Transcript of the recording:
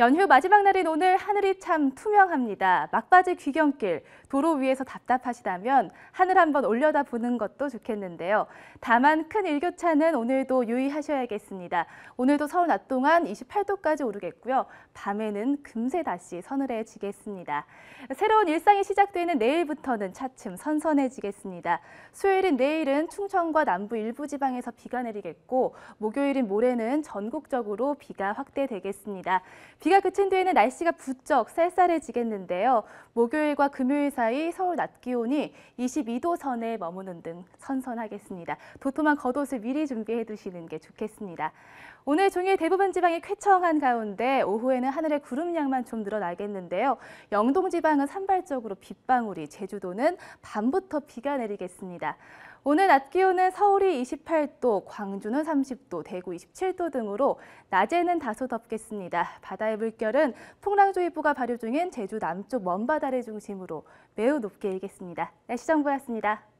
연휴 마지막 날인 오늘 하늘이 참 투명합니다. 막바지 귀경길, 도로 위에서 답답하시다면 하늘 한번 올려다 보는 것도 좋겠는데요. 다만 큰 일교차는 오늘도 유의하셔야겠습니다. 오늘도 서울 낮 동안 28도까지 오르겠고요. 밤에는 금세 다시 서늘해지겠습니다. 새로운 일상이 시작되는 내일부터는 차츰 선선해지겠습니다. 수요일인 내일은 충청과 남부 일부 지방에서 비가 내리겠고 목요일인 모레는 전국적으로 비가 확대되겠습니다. 비가 그친 뒤에는 날씨가 부쩍 쌀쌀해지겠는데요. 목요일과 금요일 사이 서울 낮 기온이 22도 선에 머무는 등 선선하겠습니다. 도톰한 겉옷을 미리 준비해 두시는 게 좋겠습니다. 오늘 종일 대부분 지방이 쾌청한 가운데 오후에는 하늘에 구름량만 좀 늘어나겠는데요. 영동 지방은 산발적으로 빗방울이, 제주도는 밤부터 비가 내리겠습니다. 오늘 낮 기온은 서울이 28도, 광주는 30도, 대구 27도 등으로 낮에는 다소 덥겠습니다. 바다의 물결은 풍랑주의보가 발효 중인 제주 남쪽 먼바다를 중심으로 매우 높게 일겠습니다. 날씨 정보였습니다.